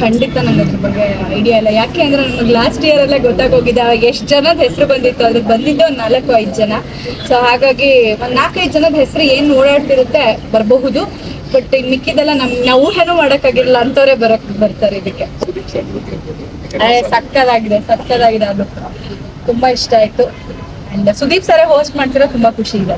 ಖಂಡಿತ ನನಗೆ ಅದ್ರ ಬಗ್ಗೆ ಐಡಿಯಾ ಇಲ್ಲ. ಯಾಕೆ ಅಂದ್ರೆ ನಮಗೆ ಲಾಸ್ಟ್ ಇಯರ್ ಎಲ್ಲ ಗೊತ್ತಾಗೋಗಿದೆ. ಅವಾಗ ಎಷ್ಟು ಜನದ ಹೆಸರು ಬಂದಿತ್ತು. ಅದ್ರ ಬಂದಿದ್ದು ಒಂದು ನಾಲ್ಕು, ಐದು ಜನ. ಸೊ ಹಾಗಾಗಿ ಒಂದು ನಾಲ್ಕೈದು ಜನದ ಹೆಸರು ಏನು ಓಡಾಡ್ತಿರುತ್ತೆ ಬರಬಹುದು. ಬಟ್ ಇನ್ನು ಮಿಕ್ಕಿದೆಲ್ಲ ನಮ್, ನಾವು ಊಹೆನೂ ಮಾಡೋಕ್ಕಾಗಿರಲ್ಲ ಅಂಥವ್ರೆ ಬರಕ್, ಬರ್ತಾರೆ ಇದಕ್ಕೆ. ಸಕ್ಕದಾಗಿದೆ ಸಕ್ಕದಾಗಿದೆ ಅದು. ತುಂಬಾ ಇಷ್ಟ ಆಯ್ತು. ಅಂಡ್ ಸುದೀಪ್ ಸರ್ ಹೋಸ್ಟ್ ಮಾಡ್ತಿರೋ ತುಂಬಾ ಖುಷಿ ಇದೆ.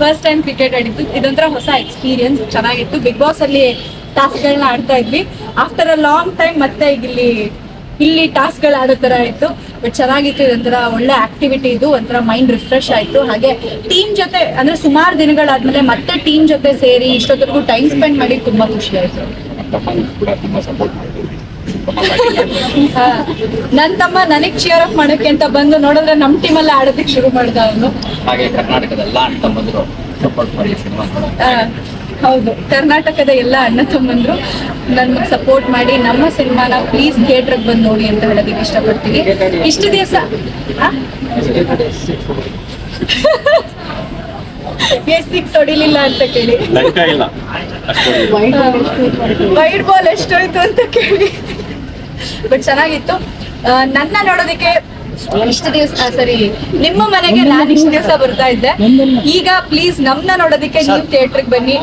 ಫಸ್ಟ್ ಟೈಮ್ ಕ್ರಿಕೆಟ್ ಆಡಿದ್ದು, ಇದೊಂಥರ ಹೊಸ ಎಕ್ಸ್ಪೀರಿಯನ್ಸ್ ಚೆನ್ನಾಗಿತ್ತು. ಬಿಗ್ ಬಾಸ್ ಅಲ್ಲಿ ಟಾಸ್ಕ್ಗಳನ್ನ ಆಡ್ತಾ ಇದ್ವಿ. ಆಫ್ಟರ್ ಅ ಲಾಂಗ್ ಟೈಮ್ ಮತ್ತೆ ಇಲ್ಲಿ ಇಲ್ಲಿ ಟಾಸ್ಕ್ಗಳು ಆಡೋ ಥರ ಇತ್ತು ಬಟ್ ಚೆನ್ನಾಗಿತ್ತು, ಇದೊಂಥರ ಒಳ್ಳೆ ಆಕ್ಟಿವಿಟಿ ಇದು, ಒಂಥರ ಮೈಂಡ್ ರಿಫ್ರೆಶ್ ಆಯಿತು. ಹಾಗೆ ಟೀಮ್ ಜೊತೆ, ಅಂದ್ರೆ ಸುಮಾರು ದಿನಗಳಾದ್ಮೇಲೆ ಮತ್ತೆ ಟೀಮ್ ಜೊತೆ ಸೇರಿ ಇಷ್ಟೊತ್ತರೆಗೂ ಟೈಮ್ ಸ್ಪೆಂಡ್ ಮಾಡಿ ತುಂಬಾ ಖುಷಿ ಆಯಿತು. ತಮ್ಮ ನನ್ನ ತಮ್ಮ ನನಗ್ ಚಿಯರ್ ಅಪ್ ಮಾಡಕ್ಕೆ ಅಂತ ಬಂದು ನೋಡಿದ್ರೆ ನಮ್ಮ ಅಲ್ಲಿ ಆಡೋದಕ್ಕೆ ಶುರು ಮಾಡ್ದ ಅವನು. ಹಾಗೆ ಕರ್ನಾಟಕದ ಎಲ್ಲ ಅಣ್ಣ ತಮ್ಮಂದ್ರು ಸಪೋರ್ಟ್ ಮಾಡಿ ಸಿನಿಮಾ ಆ, ಹೌದು. ಕರ್ನಾಟಕದ ಎಲ್ಲ ಅಣ್ಣ ತಮ್ಮಂದ್ರು ನನ್ಗೆ ಸಪೋರ್ಟ್ ಮಾಡಿ ನಮ್ಮ ಸಿನಿಮಾನ ಪ್ಲೀಸ್ ಥಿಯೇಟ್ರಿಗೆ ಬಂದು ನೋಡಿ ಅಂತ ಹೇಳೋದಕ್ಕೆ ಇಷ್ಟಪಡ್ತೀನಿ. ಇಷ್ಟು ದಿವಸ ಸಿಕ್ಸ್ ಹೊಡಿಲಿಲ್ಲ ಅಂತ ಕೇಳಿ. ವೈಟ್ ವೈಡ್ ಬಾಲ್ ಎಷ್ಟೋಯ್ತು ಅಂತ ಕೇಳಿ. ಬಟ್ ಚೆನ್ನಾಗಿತ್ತು. ನನ್ನ ನೋಡೋದಕ್ಕೆ ಇಷ್ಟು ದಿವಸ ಸರಿ ನಿಮ್ಮ ಮನೆಗೆ ನಾನು ಇಷ್ಟು ದಿವಸ ಬರ್ತಾ ಇದ್ದೆ. ಈಗ ಪ್ಲೀಸ್ ನಮ್ನ ನೋಡೋದಕ್ಕೆ ನೀವು ಥಿಯೇಟ್ರಿಗೆ ಬನ್ನಿ.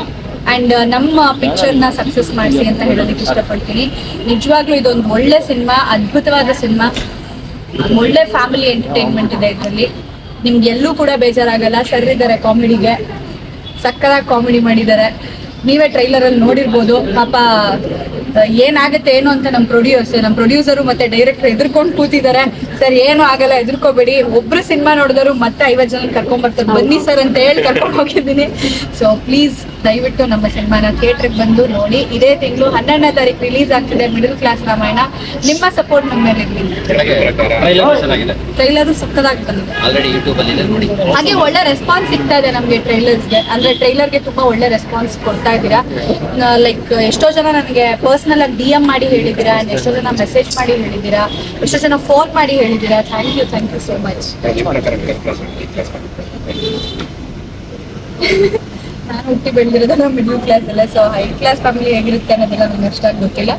ಅಂಡ್ ನಮ್ಮ ಪಿಕ್ಚರ್ನ ಸಕ್ಸಸ್ ಮಾಡಿಸಿ ಅಂತ ಹೇಳೋದಕ್ಕೆ ಇಷ್ಟಪಡ್ತೀನಿ. ನಿಜವಾಗ್ಲೂ ಇದೊಂದು ಒಳ್ಳೆ ಸಿನಿಮಾ ಅದ್ಭುತವಾದ ಸಿನಿಮಾ. ಒಳ್ಳೆ ಫ್ಯಾಮಿಲಿ ಎಂಟರ್ಟೈನ್ಮೆಂಟ್ ಇದೆ ಇದರಲ್ಲಿ. ನಿಮ್ಗೆ ಎಲ್ಲೂ ಕೂಡ ಬೇಜಾರಾಗಲ್ಲ. ಸರ್ ಇದ್ದಾರೆ ಕಾಮಿಡಿಗೆ ಸಕ್ಕದಾಗಿ ಕಾಮಿಡಿ ಮಾಡಿದ್ದಾರೆ. ನೀವೇ ಟ್ರೈಲರ್ ಅಲ್ಲಿ ನೋಡಿರ್ಬೋದು. ಪಾಪ ಏನಾಗುತ್ತೆ ಏನು ಅಂತ ನಮ್ಮ ಪ್ರೊಡ್ಯೂಸರ್ ನಮ್ಮ ಪ್ರೊಡ್ಯೂಸರು ಮತ್ತೆ ಡೈರೆಕ್ಟರ್ ಎದುರ್ಕೊಂಡು ಕೂತಿದ್ದಾರೆ. ಸರ್ ಏನು ಆಗಲ್ಲ ಎದುರ್ಕೋಬೇಡಿ ಒಬ್ರು ಸಿನಿಮಾ ನೋಡಿದ್ರು ಮತ್ತೆ ಐವತ್ತು ಜನ ಕರ್ಕೊಂಡ್ ಬರ್ತಾರೆ. ಬನ್ನಿ ಸರ್ ಅಂತ ಹೇಳಿ ಕರ್ಕೊಂಡು ಹೋಗಿದ್ದೀನಿ. ಸೊ ಪ್ಲೀಸ್ ದಯವಿಟ್ಟು ನಮ್ಮ ಸಿನಿಮಾನ ಥಿಯೇಟ್ರಿಗೆ ಬಂದು ನೋಡಿ. ಇದೇ ತಿಂಗಳು ಹನ್ನೆರಡನೇ ತಾರೀಕು ರಿಲೀಸ್ ಆಗ್ತಿದೆ ಮಿಡಲ್ ಕ್ಲಾಸ್ ರಾಮಾಯಣ. ನಿಮ್ಮ ಸಪೋರ್ಟ್ ನಮ್ಮ ಮೇಲೆ ಇರಲಿ. ಟ್ರೈಲರ್ ಚೆನ್ನಾಗಿದೆ. ಟ್ರೈಲರು ಸಕ್ಕದಾಗಿ ಬಂದಿದೆ. ಆಲ್ರೆಡಿ ಯೂಟ್ಯೂಬ್ ಅಲ್ಲಿ ನೋಡಿ. ಹಾಗೆ ಒಳ್ಳೆ ರೆಸ್ಪಾನ್ಸ್ ಸಿಗ್ತಾ ಇದೆ ನಮಗೆ ಟ್ರೈಲರ್ಸ್ಗೆ ಅಂದ್ರೆ ಟ್ರೈಲರ್ಗೆ ತುಂಬಾ ಒಳ್ಳೆ ರೆಸ್ಪಾನ್ಸ್ ಕೊಡ್ತಾ ಇದ್ದೀರಾ. ಲೈಕ್ ಎಷ್ಟೋ ಜನ ನನಗೆ ಪರ್ಸನಲ್ ಆಗಿ ಡಿ ಎಂ ಮಾಡಿ ಹೇಳಿದ್ದೀರಾ ಎಷ್ಟೋ ಜನ ಮೆಸೇಜ್ ಮಾಡಿ ಹೇಳಿದ್ದೀರಾ ಎಷ್ಟೋ ಜನ ಫೋನ್ ಮಾಡಿ ಹೇಳಿದ್ದೀರಾ. Thank you thank you so much ನಾನು ಹುಟ್ಟಿ ಬೆಳೆದಿರೋದೆಲ್ಲ ಮಿಡ್ಲ್ ಕ್ಲಾಸ್ ಅಲ್ಲ ಸೊ ಹೈ ಕ್ಲಾಸ್ ಫ್ಯಾಮಿಲಿ ಹೇಗಿರುತ್ತೆ ಅನ್ನೋದೆಲ್ಲ ನನಗೆ ಅಷ್ಟಾಗಿ ಗೊತ್ತಿಲ್ಲ.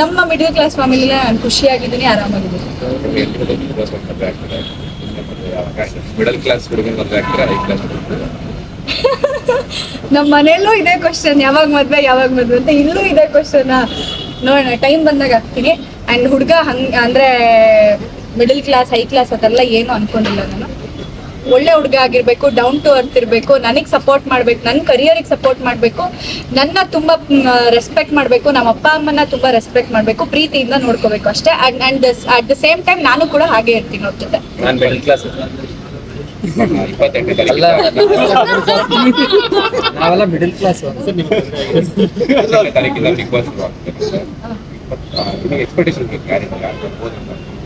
ನಮ್ಮ ಮಿಡ್ಲ್ ಕ್ಲಾಸ್ ಫ್ಯಾಮಿಲಿನ ನಾನು ಖುಷಿಯಾಗಿದ್ದೀನಿ ಆರಾಮಾಗಿದ್ದೀನಿ. ಮಿಡಲ್ ಕ್ಲಾಸ್ ಹುಡುಗನ ಮದುವೆ ಆಗ್ತಾರೆ? ಹೈ ಕ್ಲಾಸ್ ನಮ್ಮ ಮನೆಯಲ್ಲೂ ಇದೇ ಕ್ವಶನ್ ಯಾವಾಗ ಮದ್ವೆ ಯಾವಾಗ ಮದ್ವೆ ಅಂತ ಇಲ್ಲೂ ಇದೇ ಕ್ವಶನ್ ನೋಡೋಣ ಟೈಮ್ ಬಂದಾಗ ಆಗ್ತೀನಿ ಅಂಡ್ ಹುಡುಗ ಹಂಗ್ ಅಂದ್ರೆ ಮಿಡಲ್ ಕ್ಲಾಸ್ ಹೈ ಕ್ಲಾಸ್ ಅದೆಲ್ಲ ಏನು ಅನ್ಕೊಂಡಿಲ್ಲ ನಾನು. ಒಳ್ಳೆ ಹುಡುಗ ಆಗಿರ್ಬೇಕು ಡೌನ್ ಟು ಅರ್ತ್ ಇರಬೇಕು ನನಗೆ ಸಪೋರ್ಟ್ ಮಾಡ್ಬೇಕು ನನ್ನ ಕರಿಯರಿಗೆ ಸಪೋರ್ಟ್ ಮಾಡಬೇಕು ನನ್ನ ತುಂಬ ರೆಸ್ಪೆಕ್ಟ್ ಮಾಡಬೇಕು ನಮ್ಮ ಅಪ್ಪ ಅಮ್ಮನ ತುಂಬ ರೆಸ್ಪೆಕ್ಟ್ ಮಾಡಬೇಕು ಪ್ರೀತಿಯಿಂದ ನೋಡ್ಕೋಬೇಕು ಅಷ್ಟೇ. And at the same time ನಾನು ಕೂಡ ಹಾಗೆ ಇರ್ತೀನಿ ಅವ್ರ ಜೊತೆ. ನಾವೆಲ್ಲ ಮಿಡಲ್ ಕ್ಲಾಸ್ ತಾರೀಕಿಂದ ಬಿಗ್ ಬಾಸ್ ಆಗ್ತದೆ ನಿಮಗೆ ಎಕ್ಸ್ಪೆಕ್ಟೇಷನ್ ಯಾರಿಂದ ಆಗ್ಬೋದು ಅಂತ